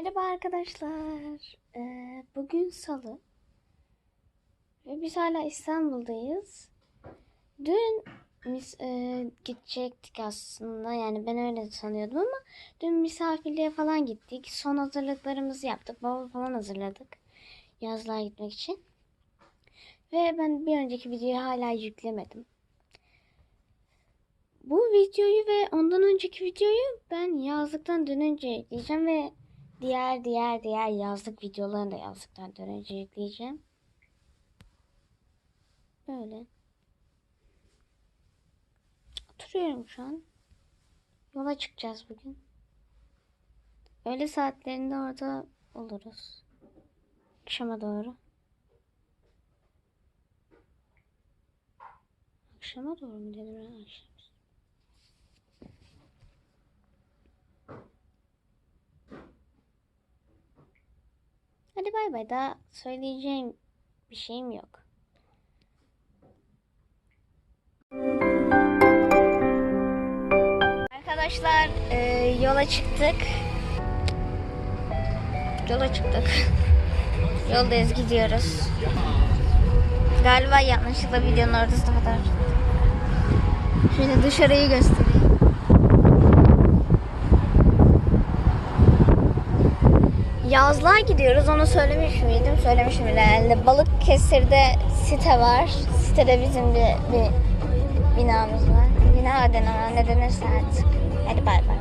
Merhaba arkadaşlar. Ee, bugün salı. Ve biz hala İstanbul'dayız. Dün biz e, gidecektik aslında. Yani ben öyle sanıyordum ama dün misafirliğe falan gittik. Son hazırlıklarımızı yaptık. Bavul falan hazırladık. Yazlığa gitmek için. Ve ben bir önceki videoyu hala yüklemedim. Bu videoyu ve ondan önceki videoyu ben yazlıktan dönünce yükleyeceğim ve diğer diğer diğer yazlık videolarını da yazlıktan dönünce yükleyeceğim. Böyle. Oturuyorum şu an. Yola çıkacağız bugün. Öğle saatlerinde orada oluruz. Akşama doğru. Akşama doğru mu dedim ben akşam. Hadi bay bay. Daha söyleyeceğim bir şeyim yok. Arkadaşlar e, yola çıktık. Yola çıktık. Yoldayız gidiyoruz. Galiba yanlışlıkla videonun ortasına kadar. Şöyle dışarıyı göstereyim. Yazlığa gidiyoruz. Onu söylemiş miydim? Söylemişim herhalde. Balıkesir'de site var. Sitede bizim bir, bir binamız var. Bina denen ama ne denirse artık. Hadi bay bay.